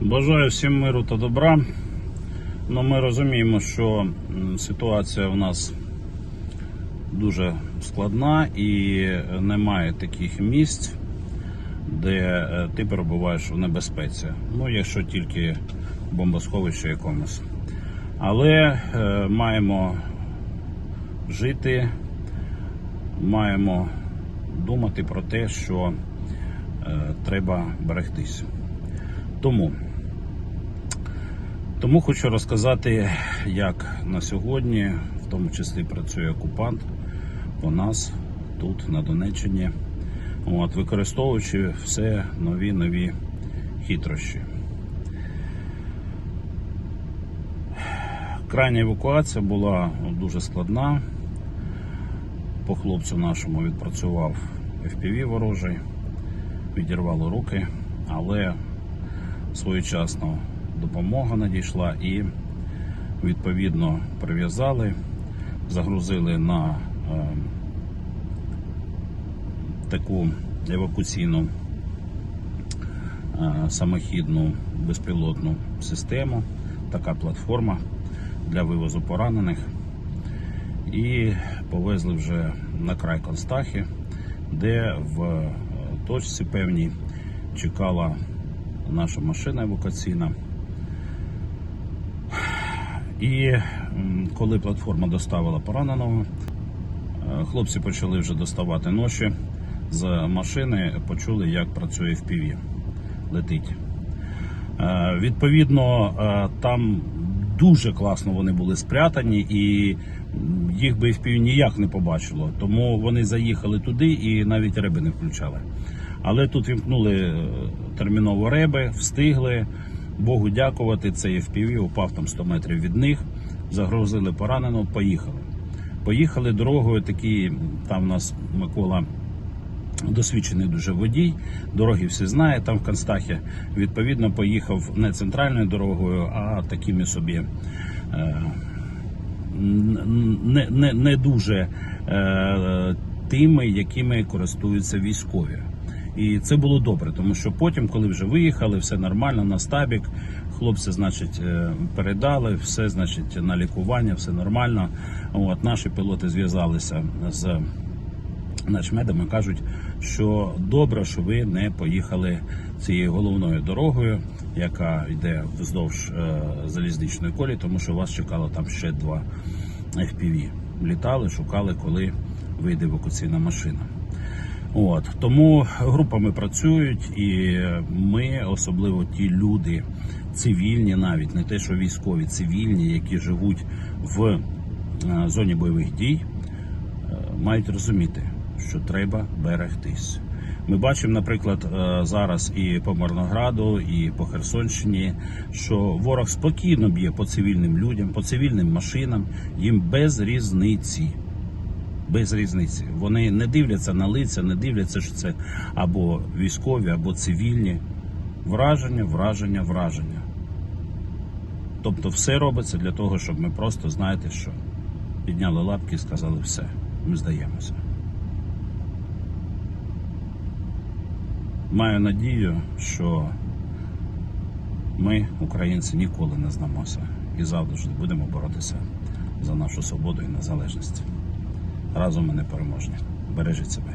Бажаю всім миру та добра. Ну, ми розуміємо, що ситуація у нас дуже складна і немає таких місць, де е, ти перебуваєш в небезпеці. Ну, якщо тільки бомбосховище якомусь. Але е, маємо жити, маємо думати про те, що е, треба берегтись. Тому тому хочу розказати, як на сьогодні, в тому числі працює окупант по нас тут, на Донеччині, от, використовуючи все нові нові хитрощі. Крайня евакуація була дуже складна. По хлопцю нашому відпрацював FPV ворожий, відірвало руки, але своєчасно допомога надійшла і відповідно прив'язали, загрузили на е, таку евакуаційну е, самохідну безпілотну систему, така платформа для вивозу поранених. І повезли вже на край Констахи, де в е, точці певній чекала наша машина евакуаційна. І коли платформа доставила пораненого, е, хлопці почали вже доставати ноші з машини, почули, як працює FPV, летить. Е, Відповідно, е, там дуже класно вони були спрятані, і їх би FPV ніяк не побачило. Тому вони заїхали туди і навіть реби не включали. Але тут вімкнули е, терміново реби, встигли. Богу дякувати, цей FPV упав там 100 метрів від них, загрузили пораненого, поїхали. Поїхали дорогою, такі там у нас Микола досвідчений дуже водій, дороги всі знає там в Констахі. Відповідно, поїхав не центральною дорогою, а такими собі е, не, не, не дуже е, тими, якими користуються військові. І це було добре, тому що потім, коли вже виїхали, все нормально на стабік, хлопці, значить, е, передали, все, значить, на лікування, все нормально. От наші пілоти зв'язалися з начмедами, кажуть, що добре, що ви не поїхали цією головною дорогою, яка йде вздовж е, залізничної колії, тому що вас чекало там ще два FPV. Літали, шукали, коли вийде евакуаційна машина. От тому групами працюють, і ми, особливо ті люди, цивільні, навіть не те, що військові, цивільні, які живуть в е, зоні бойових дій, е, мають розуміти, що треба берегтись. Ми бачимо, наприклад, е, зараз і по Мирнограду, і по Херсонщині, що ворог спокійно б'є по цивільним людям, по цивільним машинам, їм без різниці без різниці. Вони не дивляться на лиця, не дивляться, що це або військові, або цивільні. Враження, враження, враження. Тобто все робиться для того, щоб ми просто, знаєте що, підняли лапки і сказали все, ми здаємося. Маю надію, що ми, українці, ніколи не здамося і завжди будемо боротися за нашу свободу і незалежність разом ми не переможні. Бережіть себе.